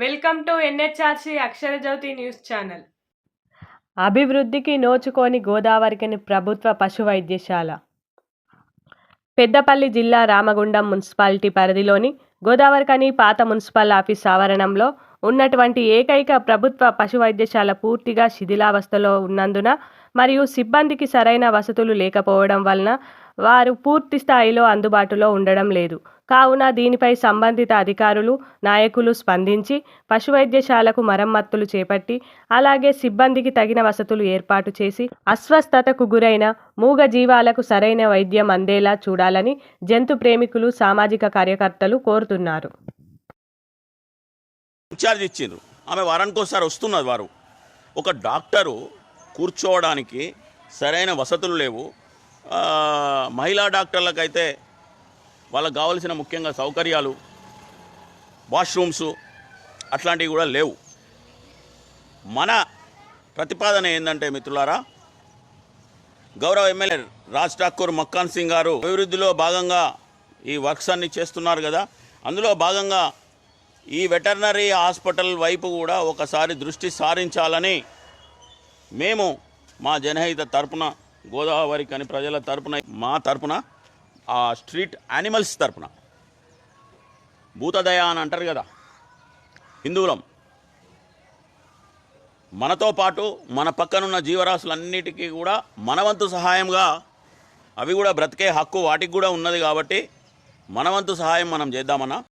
Welcome to NHRC Akshara Jyothi news channel. అభివృద్ధికి నోచుకోని గోదావరికని ప్రభుత్వ పశు వైద్యశాల. పెద్దపల్లి జిల్లా రామగుండం మున్సిపాలిటీ పరిధిలోని గోదావరికని పాత మున్సిపల్ ఆఫీస్ ఆవరణంలో ఉన్నటువంటి ఏకైక ప్రభుత్వ పశు వైద్యశాల పూర్తిగా శిథిలావస్థలో ఉన్నందున మరియు సిబ్బందికి సరైన వసతులు లేకపోవడం వలన వారు పూర్తి స్థాయిలో అందుబాటులో ఉండడం లేదు. కావున దీనిపై సంబంధిత అధికారులు నాయకులు స్పందించి పశు వైద్యశాలకు చేపట్టి అలాగే సిబ్బందికి తగిన వసతులు ఏర్పాటు చేసి అస్వస్థతకు గురైన మూగ జీవాలకు సరైన వైద్యం అందేలా చూడాలని జంతు ప్రేమికులు సామాజిక కార్యకర్తలు కోరుతున్నారు. ఇన్ఛార్జ్ ఇచ్చిండ్రు. ఆమె వారానికి ఒకసారి వస్తున్నది వారు. ఒక డాక్టరు కూర్చోవడానికి సరైన వసతులు లేవు. మహిళా డాక్టర్లకైతే వాళ్ళకు కావలసిన ముఖ్యంగా సౌకర్యాలు వాష్రూమ్స్ అట్లాంటివి కూడా లేవు. మన ప్రతిపాదన ఏంటంటే మిత్రులారా గౌరవ ఎమ్మెల్యే రాజ్ ఠాకూర్ మక్కాన్ సింగ్ గారు అభివృద్ధిలో భాగంగా ఈ వర్క్స్ అన్ని చేస్తున్నారు కదా. అందులో భాగంగా ఈ వెటర్నరీ హాస్పిటల్ వైపు కూడా ఒకసారి దృష్టి సారించాలని మేము మా జనహిత తరపున గోదావరి కని ప్రజల తరపున మా తరపున ఆ స్ట్రీట్ యానిమల్స్ తరపున. భూతదయ అని అంటారు కదా హిందువులం. మనతో పాటు మన పక్కనున్న జీవరాశులన్నిటికీ కూడా మనవంతు సహాయంగా అవి కూడా బ్రతికే హక్కు వాటికి కూడా ఉన్నది కాబట్టి మనవంతు సహాయం మనం చేద్దామన్నా.